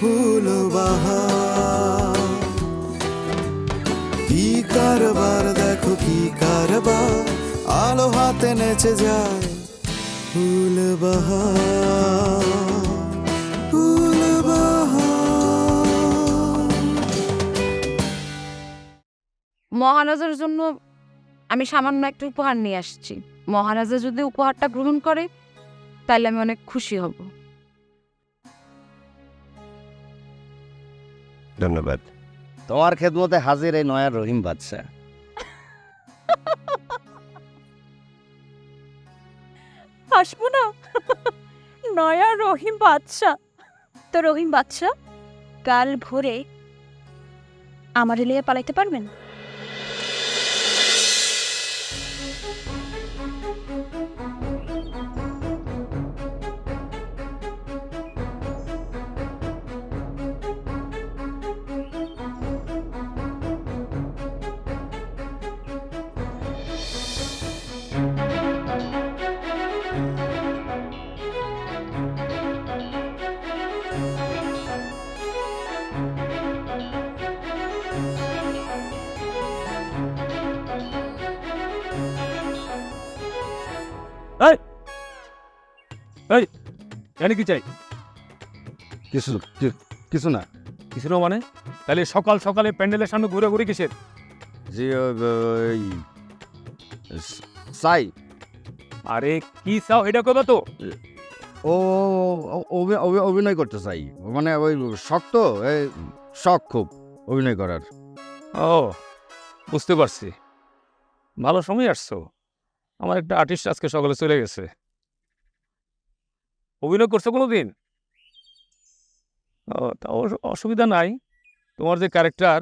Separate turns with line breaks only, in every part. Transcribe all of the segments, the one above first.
ফুল বাহার কি কারবার, দেখো কি কারবার। আলো হাতে নেচে যায় ফুল বাহার ফুল বাহার
জন্য আমি সামান্য একটা উপহার নিয়ে আসছি। মহারাজা যদি উপহারটা গ্রহণ করে, তাহলে আমি অনেক খুশি হব।
ধন্যবাদ।
তোমার খেদমতে হাজির এই নয়া রহিম বাদশা
আসব না। নয়া রহিম বাদশা তো রহিম বাদশা কাল ভোরে আমার লিয়ে পালাইতে পারবেন?
জানি কি চাই?
কিছু কিছু না।
কিছু না মানে? তাহলে সকাল সকালে প্যান্ডেলের সামনে ঘুরে ঘুরে কিসের?
স- সাই
আরে কি চাও এটা করবে তো?
ও ও- অভি- অভি- অভিনয় করতে চাই। মানে ওই শক্ত এই শখ খুব অভিনয় করার।
ও বুঝতে পারছি। ভালো সময় আসছো। আমার একটা আর্টিস্ট আজকে সকালে চলে গেছে। অভিনয় করছ কোনো দিন তা অসুবিধা নাই। তোমার যে ক্যারেক্টার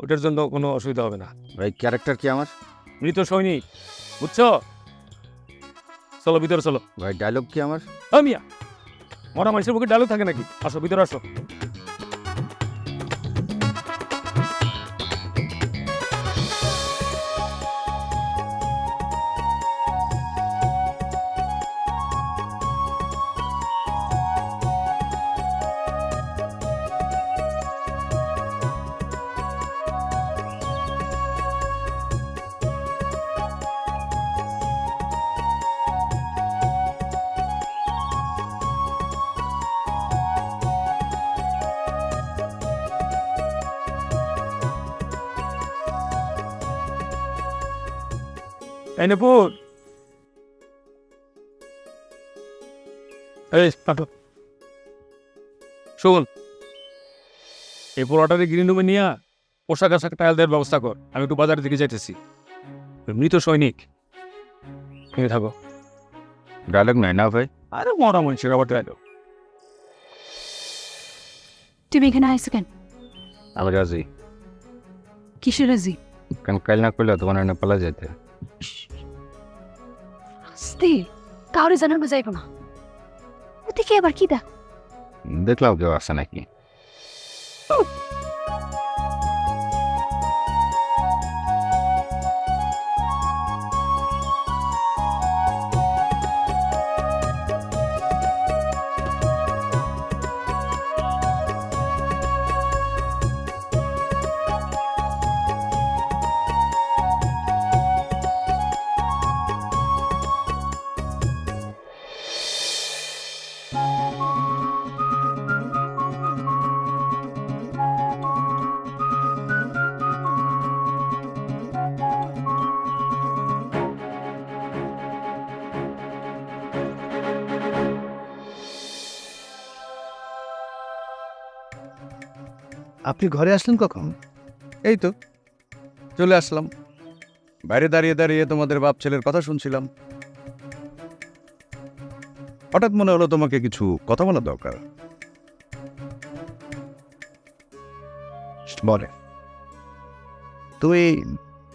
ওটার জন্য কোনো অসুবিধা হবে না।
ভাই ক্যারেক্টার কি আমার?
মৃত সৈনিক বুঝছ? চলো ভিতরে চলো।
ভাই ডায়লগ কি আমার?
আমিয়া মরা মানুষের মুখে ডায়লগ থাকে নাকি? আসো ভিতরে আসো। এই নুপুর শোন এই পোড়াটারে গ্রিন রুমে নিয়ে পোশাক আশাক টাইল দেওয়ার ব্যবস্থা কর। আমি একটু বাজারের দিকে যাইতেছি। মৃত সৈনিক। তুমি থাকো।
ডায়লগ নাই না ভাই?
আরে মরা মানুষের আবার ডায়লগ
তুমি এখানে আইসো কেন?
আমি রাজি।
কিসের রাজি?
কারণ কাল না করলে তোমার এনে পালা যেতে
আস্তে কাউরে জানানো যাইব না। ওদিকে আবার কি দেখ?
দেখলাম কেউ আসে নাকি।
আপনি ঘরে আসলেন কখন? এই তো চলে আসলাম। বাইরে দাঁড়িয়ে দাঁড়িয়ে তোমাদের বাপ ছেলের কথা শুনছিলাম। হঠাৎ মনে হলো তোমাকে কিছু কথা বলা দরকার। বলে তুই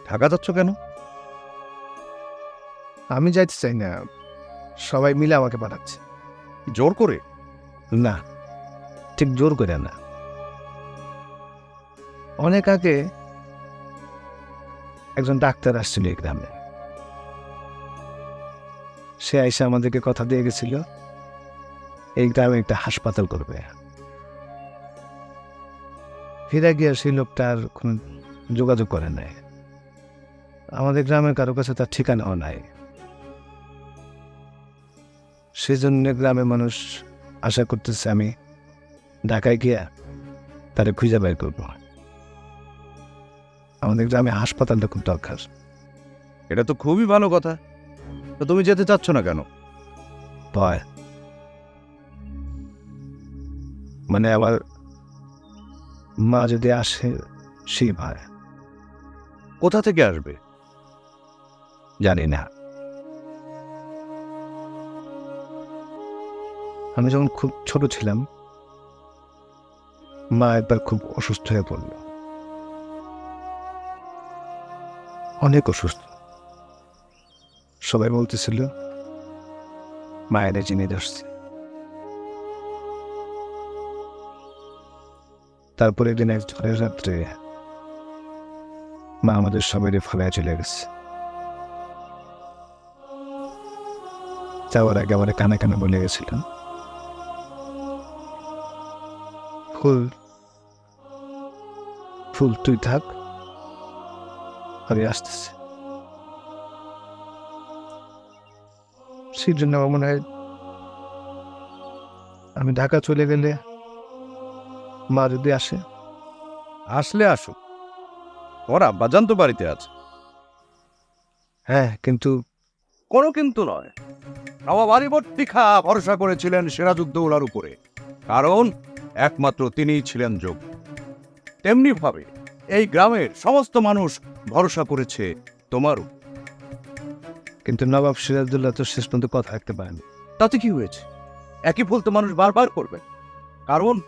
ঢাকা যাচ্ছ কেন?
আমি যাইতে চাই না সবাই মিলে আমাকে পাঠাচ্ছে।
জোর করে?
না ঠিক জোর করে না। অনেক আগে একজন ডাক্তার আসছিল এই গ্রামে। সে এসে আমাদেরকে কথা দিয়ে গেছিল, এই গ্রামে একটা হাসপাতাল করবে। ফিরে গিয়ে সেই লোকটা আর কোনো যোগাযোগ করে নাই। আমাদের গ্রামের কারও কাছে তার ঠিকানাও নাই। সেজন্য গ্রামের মানুষ আশা করতেছে আমি ঢাকায় গিয়া তারে খুঁজে বের করব। আমাদের গ্রামে হাসপাতালটা খুব দরকার।
এটা তো খুবই ভালো কথা। তো তুমি যেতে চাচ্ছ না কেন?
ভয়। মানে আবার মা যদি আসে সেই ভয়।
কোথা থেকে আসবে?
জানি না। আমি যখন খুব ছোট ছিলাম মা একবার খুব অসুস্থ হয়ে পড়ল। অনেক অসুস্থ। সবাই বলতেছিল, মায়ের চিনে ধরছে। তারপরে একদিন এক ঝড়ের রাত্রে মা আমাদের সবাই ফেলায় চলে গেছে। যাওয়ার আগে আমার কানে কানে বলে গেছিল ফুল ফুল তুই থাক। আমি আসতেছে। সেই জন্য আমার মনে হয় আমি ঢাকা চলে গেলে মা যদি আসে।
আসলে আসুক। ওর আব্বাজান তো বাড়িতে আছে।
হ্যাঁ কিন্তু
কোনো কিন্তু নয়। নবাব আলিবর্তী খা ভরসা করেছিলেন সিরাজউদ্দৌলার উপরে। কারণ একমাত্র তিনিই ছিলেন যোগ তেমনি ভাবে এই গ্রামের সমস্ত মানুষ ভরসা করেছে তোমার
কিন্তু নবাব সিরাজদুল্লাহ তো শেষ পর্যন্ত কথা রাখতে পারেন
তাতে কি হয়েছে? একই ভুল তো মানুষ বারবার করবে। কারণ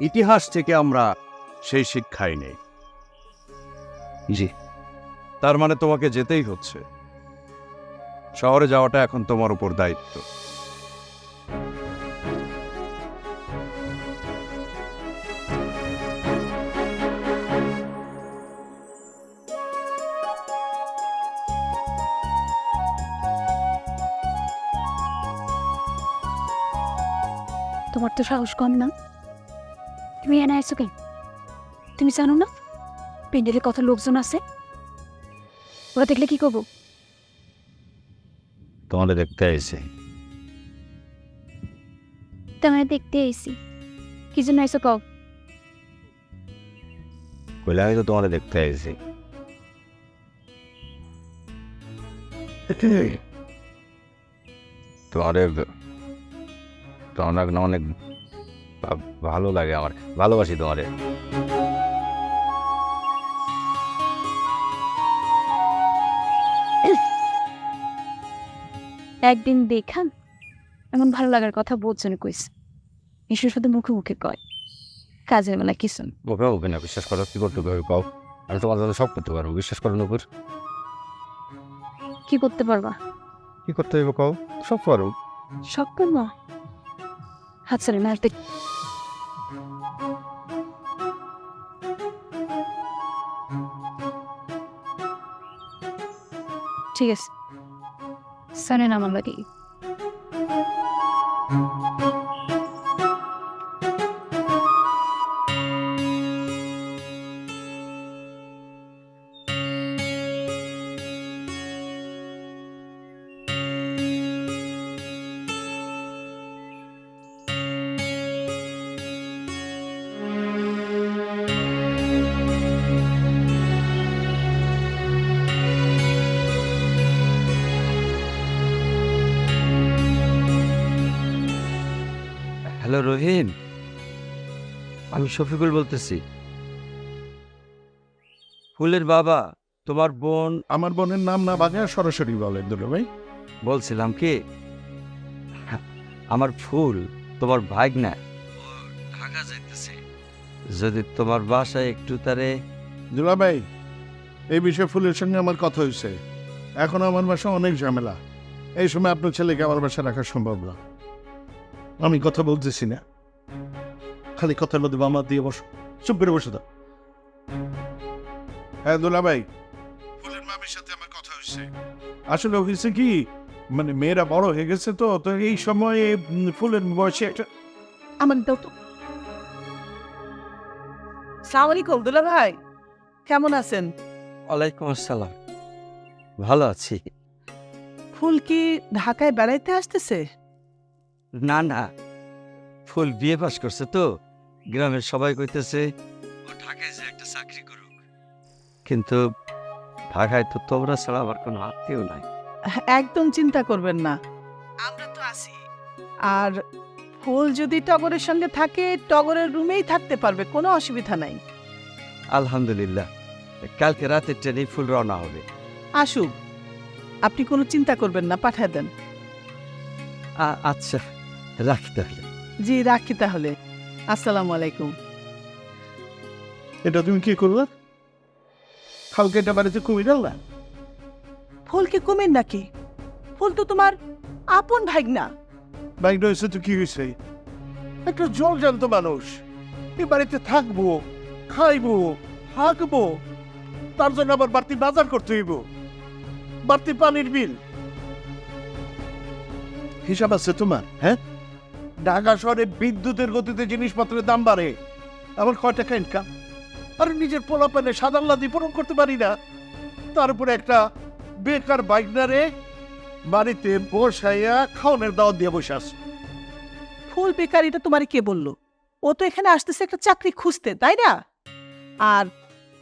ইতিহাস থেকে আমরা সেই শিক্ষাই নেই।
জি।
তার মানে তোমাকে যেতেই হচ্ছে। শহরে যাওয়াটা এখন তোমার উপর দায়িত্ব।
তো সাহস কম না? তুমি এনে আইছো কেন? তুমি জানো না? পেন্ডেলে কত লোকজন আছে? ওরা দেখলে কি করব?
তোমাদের দেখতে এসে
তোমার দেখতে আইসি। কি জন্য আইসো কও?
কইলে আমি তো তোমাদের দেখতে এসেছি তোমাদের তোমার অনেক ভালো লাগে আমার ভালোবাসি তোমারে।
একদিন দেখান এমন ভালো লাগার কথা বলছেন কইস। ঈশ্বর শুধু মুখে মুখে কয় কাজের বেলা কিছু না।
ওকে ওকে না বিশ্বাস করো কি করতে হবে কও? আমি তোমার জন্য সব করতে পারব বিশ্বাস করো নুপুর।
কি করতে পারবা?
কি করতে হইব কও? সব পারো
সব করবা? হাত সারে মারতে ঠিক আছে সারেন আমার লাগে
হ্যালো রহিম আমি শফিকুল বলতেছি। ফুলের বাবা তোমার বোন
আমার বোনের নাম না বাজে সরাসরি বলেন দুলো ভাই।
বলছিলাম কি? আমার ফুল তোমার ভাগ না ঢাকা যাইতেছে।
যদি তোমার বাসায় একটু তারে
দুলা ভাই এই বিষয়ে ফুলের সঙ্গে আমার কথা হয়েছে। এখন আমার বাসা অনেক ঝামেলা। এই সময় আপনার ছেলেকে আমার বাসা রাখা সম্ভব না। আমি কথা বলতেছি না। খালি কথার মধ্যে আমার দিয়ে বসো। চুপ করে বসে দাও হ্যাঁ দুলাভাই ফুলের মামির সাথে আমার কথা হয়েছে। আসলে হয়েছে কি মানে মেয়েরা বড় হয়ে গেছে তো তো এই সময়ে ফুলের বয়সে একটা
আমার দাও তো। সালাম আলাইকুম দুলা ভাই। কেমন আছেন?
ওয়ালাইকুম আসসালাম। ভালো আছি।
ফুল কি ঢাকায় বেড়াইতে আসতেছে?
না না। ফুল বিয়ে পাস করছে তো। গ্রামের সবাই কইতেছে ও ঢাকায় যে একটা চাকরি করুক। কিন্তু ঢাকায় তো তোমরা ছাড়া আমার কোনো আত্মীয় নাই।
একদম চিন্তা করবেন না। আমরা তো আছি। আর ফুল যদি টগরের সঙ্গে থাকে টগরের রুমেই থাকতে পারবে কোনো অসুবিধা নাই।
আলহামদুলিল্লাহ। কালকে রাতে ট্রেনে ফুল রওনা হবে।
আসুক। আপনি কোনো চিন্তা করবেন না পাঠিয়ে দেন।
আচ্ছা। রাখি তাহলে।
জি রাখি তাহলে। আসসালামু আলাইকুম।
এটা তুমি কি করবে? কালকে এটা বাড়িতে কুমির না
ফুল কি কুমির নাকি? ফুল তো তোমার আপন ভাগনা।
বাইক হয়েছে তো কি হয়েছে? একটা জল জানত মানুষ। এই বাড়িতে থাকব খাইবো থাকব তার জন্য আবার বাড়তি বাজার করতে হইব। বাড়তি পানির বিল। হিসাব আছে তোমার হ্যাঁ? ঢাকা শহরে বিদ্যুতের গতিতে জিনিসপত্রের দাম বাড়ে। আমার কয় টাকা ইনকাম আর নিজের পোলা পানে সাদাল্লাদি পূরণ করতে পারি না। তার উপরে একটা বেকার বাইকনারে বাড়িতে বসাইয়া খাওয়ানোর দাওয়াত দিয়ে বসে আছে।
ফুল বেকারিটা তোমার কে বলল? ও তো এখানে আসতেছে একটা চাকরি খুঁজতে তাই না? আর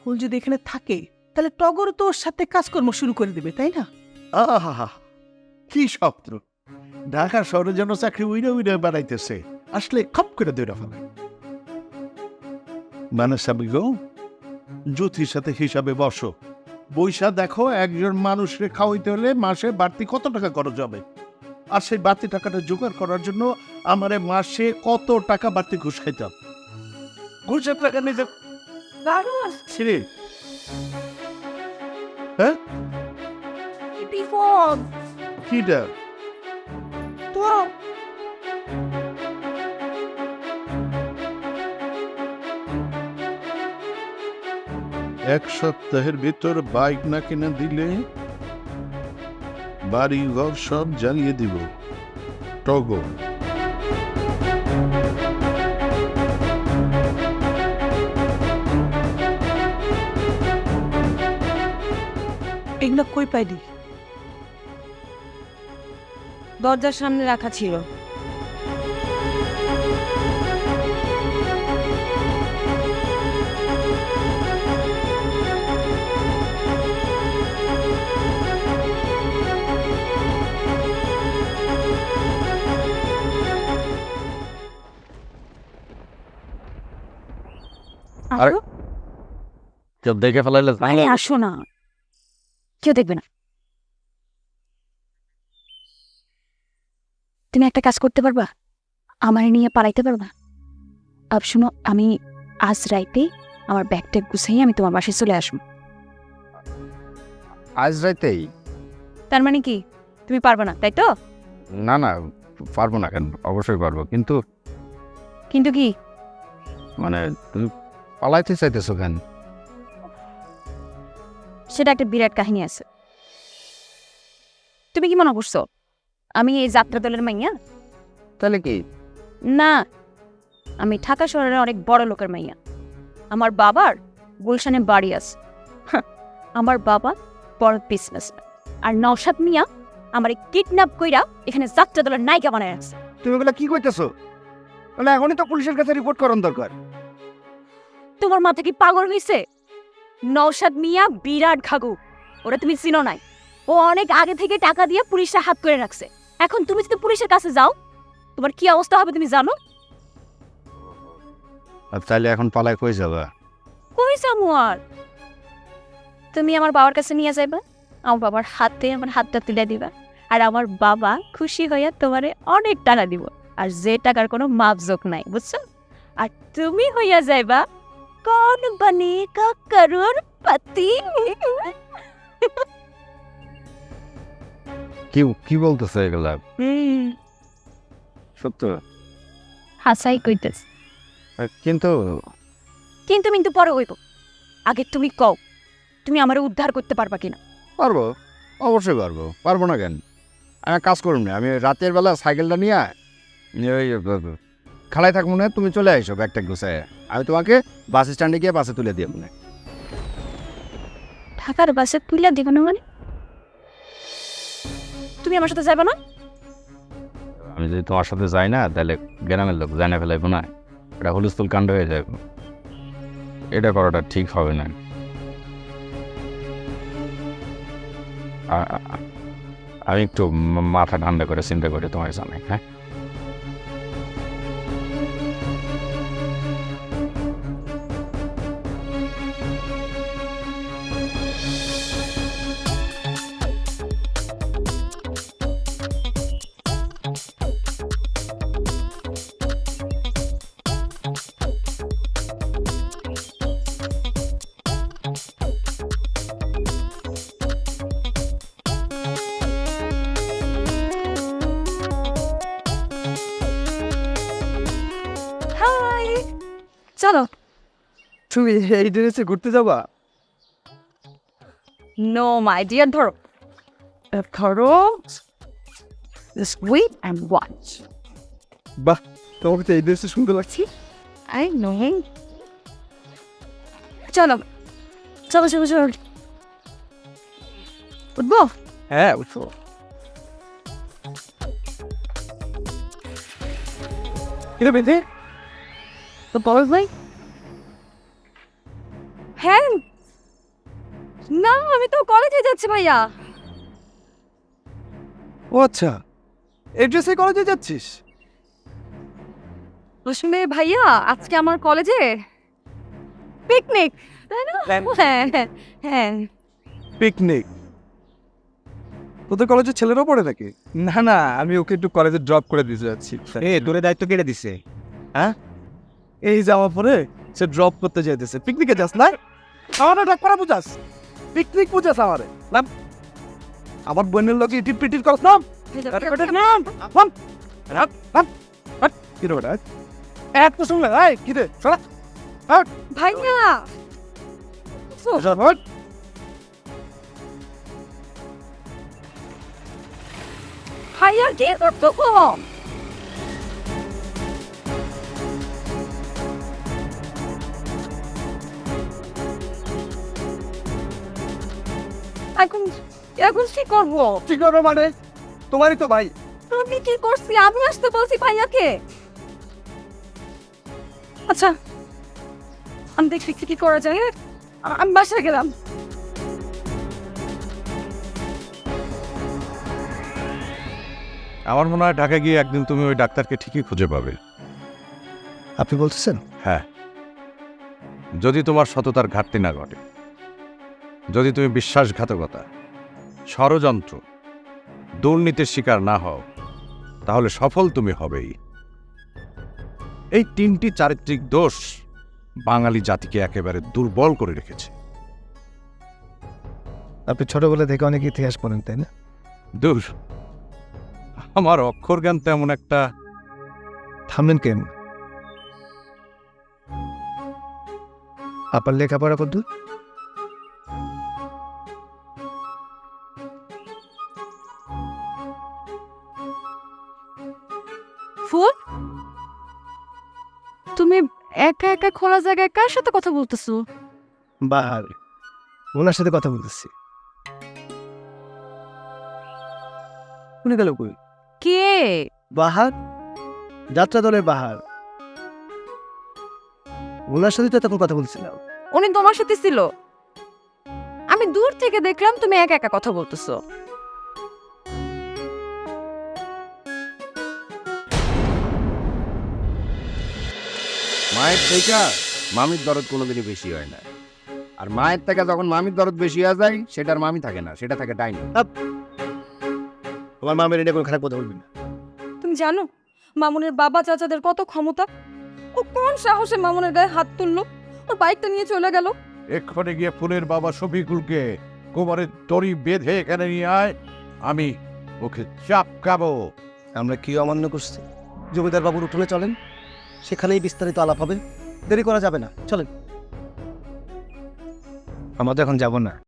ফুল যদি এখানে থাকে তাহলে টগর তো ওর সাথে কাজকর্ম শুরু করে দেবে তাই না?
আহা কি স্বপ্ন। ঢাকা শহরে যেন চাকরি উইরে উইরে বেড়াইতেছে। আসলে খপ করে দৌড়া ফেলে। মানে সাবি গো জ্যোতির সাথে হিসাবে বসো। বৈশা দেখো একজন মানুষকে খাওয়াইতে হলে মাসে বাড়তি কত টাকা খরচ হবে? আর সেই বাড়তি টাকাটা জোগাড় করার জন্য আমারে মাসে কত টাকা বাড়তি ঘুষ খাইতাম ঘুষের টাকা নিজে হ্যাঁ? কিটা? এক সপ্তাহের ভিতর বাইক না কিনে দিলে বাড়ি ঘর সব জ্বালিয়ে দিব। টগো
এগুলো কই পাইলি?
দরজার সামনে রাখা ছিল।
আরে- কেউ দেখে ফেলাইলে
আরে আসো না। কেউ দেখবে না। তুমি একটা কাজ করতে পারবা? আমার নিয়ে পালাইতে পারবা? আব শুনো আমি আজ রাইতে আমার ব্যাগটা গুছাই আমি তোমার বাসায় চলে আসব।
আজ রাইতেই?
তার মানে কি? তুমি পারবে না তাই তো?
না না পারব না কেন? অবশ্যই পারব। কিন্তু
কিন্তু কি?
মানে তুমি পালাইতে চাইতেছো কেন?
সেটা একটা বিরাট কাহিনী আছে। তুমি কি মনে করছ? আমি এই যাত্রা দলের মাইয়া?
তাহলে কি?
না আমি ঢাকা শহরের অনেক বড় লোকের মাইয়া। আমার বাবার গুলশানে বাড়ি আছে। আমার বাবা বড় বিজনেস আর নওশাদ মিয়া আমার কিডন্যাপ কইরা এখানে যাত্রা দলের নায়িকা বানায় আছে
তুমি কি কইতেছো? মানে এখনই তো পুলিশের কাছে রিপোর্ট করার দরকার।
তোমার মাথা কি পাগল হইছে? নওশাদ মিয়া বিরাট খাগু ওরা তুমি চিনো নাই। ও অনেক আগে থেকে টাকা দিয়ে পুলিশের হাত করে রাখছে। এখন তুমি যদি পুলিশের কাছে যাও তোমার কি অবস্থা হবে তুমি জানো?
তাহলে এখন পালায় কই যাবা?
কই যাব আর? তুমি আমার বাবার কাছে নিয়ে যাইবা আমার বাবার হাতে আমার হাতটা তুলে দিবা আর আমার বাবা খুশি হইয়া তোমারে অনেক টাকা দিব। আর যে টাকার কোনো মাপজোক নাই বুঝছ?
আর তুমি হইয়া যাইবা কোন বনেগা করুর পতি
কি কি বলতেছে এগুলা সত্য
হাসাই কইতেছ
কিন্তু
কিন্তু কিন্তু পরে হইব আগে তুমি কও তুমি আমারে উদ্ধার করতে পারবা কিনা
পারব অবশ্যই পারব পারব না কেন আমি কাজ করুন না আমি রাতের বেলা সাইকেলটা নিয়ে
ওই
খালায় থাকব না তুমি চলে আইসো ব্যাগটা গুছায়। আমি তোমাকে বাস স্ট্যান্ডে গিয়ে বাসে তুলে দিয়ে মনে
ঢাকার বাসে তুইলা দিব না মানে? তুমি আমার সাথে যাবে না?
আমি যদি তোমার সাথে যাই না তাহলে গ্রামের লোক জানা ফেলাইবো না। এটা হুলস্থুল কাণ্ড হয়ে যাবে এটা করাটা ঠিক হবে না। আমি একটু মাথা ঠান্ডা করে চিন্তা করে তোমায় জানাই হ্যাঁ?
তুমি এই ড্রেসে ঘুরতে যাবা?
নো মাই ডিয়ার ধরো ধরো wait and watch.
বাহ তোমাকে তো এই ড্রেসে সুন্দর লাগছে।
I know. চলো চলো চলো চলো। উঠবো?
হ্যাঁ বুঝছ কিরে বেঁধে?
তো বল ভাই হ্যাঁ। না আমি তো কলেজে যাচ্ছি ভাইয়া।
ও আচ্ছা এই ড্রেসে কলেজে যাচ্ছিস?
আসলে ভাইয়া আজকে আমার কলেজে পিকনিক তাই না? হ্যাঁ হ্যাঁ হ্যাঁ।
পিকনিক তোদের কলেজে ছেলেরাও পড়ে নাকি? না না আমি ওকে একটু কলেজে ড্রপ করে দিতে যাচ্ছি।
এ তোরে দায়িত্ব কেটে দিছে? হ্যাঁ?
এই যাওয়া পরে সে ড্রপ করতে যেতেছে পিকনিকে যাস না? আমার করা বুঝাস। পিকনিক বুঝাস আমারে। নাম। আমার বোনের লোক ইটিট পিটিট করস নাম। নাম। নাম। নাম। নাম। কি রে বেটা এক তো শুনলে এই কি রে
ভাইয়া। ভাইয়া কে করতো গো এখন এখন কি করব?
কি করব মানে? তোমারই তো ভাই।
আমি কি করছি? আমি আসতে বলছি ভাইয়াকে। আচ্ছা আমি দেখছি কি কি করা যায় আ- আমি বাসায় গেলাম।
আমার মনে হয় ঢাকা গিয়ে একদিন তুমি ওই ডাক্তারকে ঠিকই খুঁজে পাবে।
আপনি বলতেছেন?
হ্যাঁ। যদি তোমার সততার ঘাটতি না ঘটে। যদি তুমি বিশ্বাসঘাতকতা ষড়যন্ত্র দুর্নীতির শিকার না হও তাহলে সফল তুমি হবেই। এই তিনটি চারিত্রিক দোষ বাঙালি জাতিকে একেবারে দুর্বল করে রেখেছে।
আপনি ছোটবেলা থেকে অনেক ইতিহাস পড়েন তাই না?
দূর। আমার অক্ষর জ্ঞান তেমন একটা
থামলেন কেন? আপনার লেখাপড়া কত
একা খোলা জায়গায় কার সাথে কথা বলতেছো?
বাহার ওনার সাথে কথা বলতেছি। উনি গেল কই?
কে?
বাহার? যাত্রা দলের বাহার। ওনার সাথে তো তখন কথা বলছিলাম।
উনি তোমার সাথে ছিল। আমি দূর থেকে দেখলাম তুমি একা একা কথা বলতেছো।
মায়ের থেকে মামির দরদ কোনোদিনই বেশি হয় না। আর মায়ের থেকে যখন মামির দরদ বেশি হয়ে যায় সেটার মামি থাকে না সেটা থাকে ডাইনি।
তোমার মামির এটা কোনো খারাপ কথা বলবি না।
তুমি জানো মামুনের বাবা চাচাদের কত ক্ষমতা। ও কোন সাহসে মামুনের গায়ে হাত তুললো? ওর বাইকটা নিয়ে চলে গেল।
এক্ষণে গিয়ে ফুলের বাবা শফিকুলকে কোমরের তরি বেঁধে এখানে নিয়ে আয় আমি ওকে চাপ কাবো
আমরা কি অমান্য করছি? জমিদার বাবুর উঠোনে চলেন। সেখানেই বিস্তারিত আলাপ হবে। দেরি করা যাবে না। চলেন।
আমরা তো এখন যাব না।